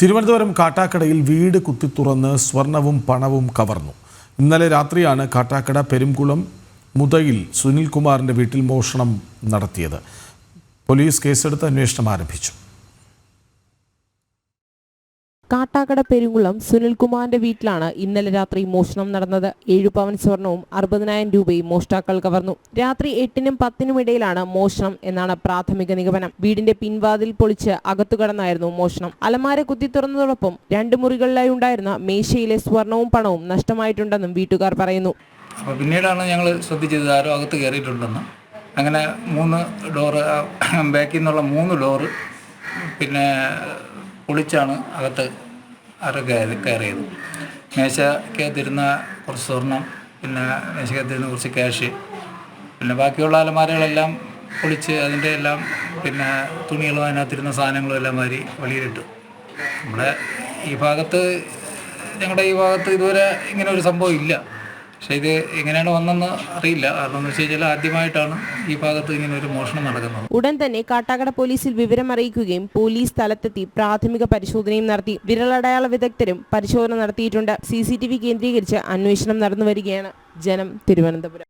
തിരുവനന്തപുരം കാട്ടാക്കടയിൽ വീട് കുത്തി തുറന്ന് സ്വർണവും പണവും കവർന്നു. ഇന്നലെ രാത്രിയാണ് കാട്ടാക്കട പെരുംകുളം മുതയിൽ സുനിൽകുമാറിന്റെ വീട്ടിൽ മോഷണം നടത്തിയത്. പോലീസ് കേസെടുത്ത് അന്വേഷണം ആരംഭിച്ചു. കാട്ടാക്കട പെരുങ്കുളം സുനിൽകുമാറിന്റെ വീട്ടിലാണ് ഇന്നലെ രാത്രി മോഷണം നടന്നത്. ഏഴു പവൻ സ്വർണവും അറുപതിനായിരം രൂപയും മോഷ്ടാക്കൾ കവർന്നു. രാത്രി എട്ടിനും പത്തിനും ഇടയിലാണ് മോഷണം എന്നാണ് പ്രാഥമിക നിഗമനം. വീടിന്റെ പിൻവാതിൽ പൊളിച്ച് അകത്തു കടന്നായിരുന്നു മോഷണം. അലമാര കുത്തി തുറന്നതോടൊപ്പം രണ്ട് മുറികളിലായി ഉണ്ടായിരുന്ന മേശയിലെ സ്വർണവും പണവും നഷ്ടമായിട്ടുണ്ടെന്നും വീട്ടുകാർ പറയുന്നു. പിന്നീടാണ് ഞങ്ങൾ ശ്രദ്ധിച്ചത് ആരോ അകത്ത് കയറിയിട്ടുണ്ടെന്ന്. അങ്ങനെ മൂന്ന് ഡോറ് ബാക്കിൽ നിന്നുള്ള മൂന്ന് ഡോറ് പിന്നെ പൊളിച്ചാണ് അകത്ത് അറ കയറി കയറിയത്. മേശക്കകത്തിരുന്ന കുറച്ച് സ്വർണം പിന്നെ മേശക്കകത്തിരുന്ന കുറച്ച് ക്യാഷ് പിന്നെ ബാക്കിയുള്ള അലമാരകളെല്ലാം പൊളിച്ച് അതിന്റെ എല്ലാം പിന്നെ തുണികളും അതിനകത്തിരുന്ന സാധനങ്ങളും എല്ലാം മാതിരി വെളിയിലിട്ടു. നമ്മുടെ ഈ ഭാഗത്ത് ഞങ്ങളുടെ ഈ ഭാഗത്ത് ഇതുവരെ ഇങ്ങനെ ഒരു സംഭവം ഇല്ല. പക്ഷേ ഇത് എങ്ങനെയാണ് വന്നെന്ന് അറിയില്ല. കാരണം എന്ന് വെച്ച് കഴിഞ്ഞാൽ ആദ്യമായിട്ടാണ് ഈ ഭാഗത്ത് ഇങ്ങനെ ഒരു മോഷണം നടക്കുന്നത്. ഉടൻ തന്നെ കാട്ടാക്കട പോലീസിൽ വിവരം അറിയിക്കുകയും പോലീസ് സ്ഥലത്തെത്തി പ്രാഥമിക പരിശോധനയും നടത്തി. വിരലടയാള വിദഗ്ധരും പരിശോധന നടത്തിയിട്ടുണ്ട്. സി കേന്ദ്രീകരിച്ച് അന്വേഷണം നടന്നു വരികയാണ് ജനം തിരുവനന്തപുരം.